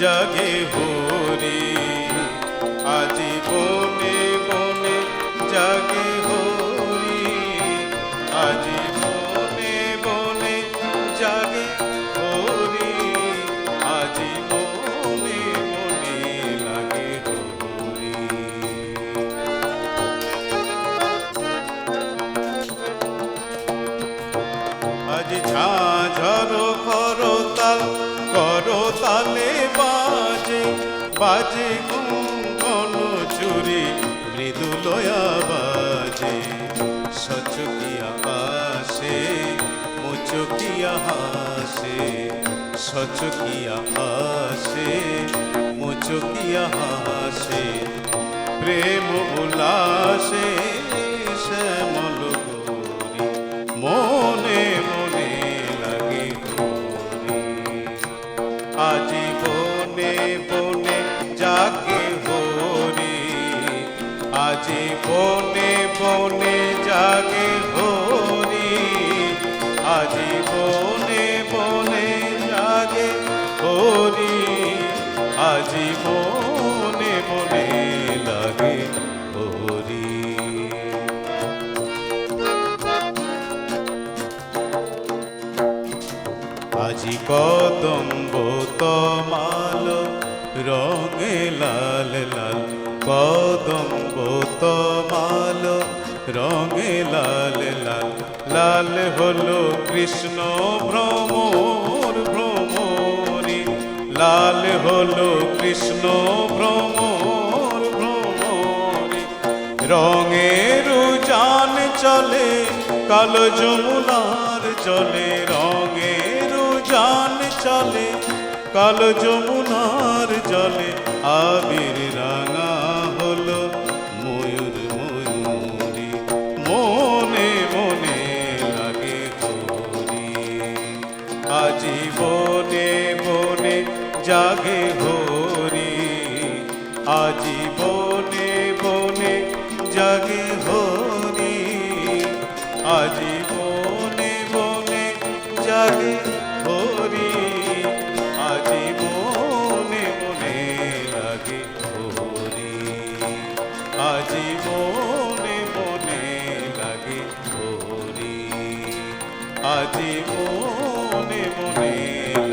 জাগে হরি আজি বনে বনে জাগে হরি আজি বনে বনে জাগে কোন চুরি মৃদুলয়া বাজে। সচকিয়া হাসে সচকিয়া হাসে প্রেম উল্লাসে শ্যামল গৌরী মনে মনে লাগে হরি আজি বনে বনে বনে জাগে হরি। আজি বনে বনে জাগে হরি। আজি মনে মনে লাগে হরি। আজি কদম্ব তমাল, রঙে লাল লাল কদম্ব তমাল। রঙে লাল লাল লাল হলো কৃষ্ণ ভ্রমর, ভ্রমরি। লাল হলো কৃষ্ণ ভ্রমর, ভ্রমরি। রঙের জান চলে, কালো যমুনার চলে রঙের জান চলে, কালো যমুনার জলে। আবির রাঙা জাগে হরি আজি বনে বনে জাগে হরি আজি বনে বনে জাগে হরি আজি বনে বনে লাগে হরি আজি মনে মনে লাগে হরি আজি মনে লাগে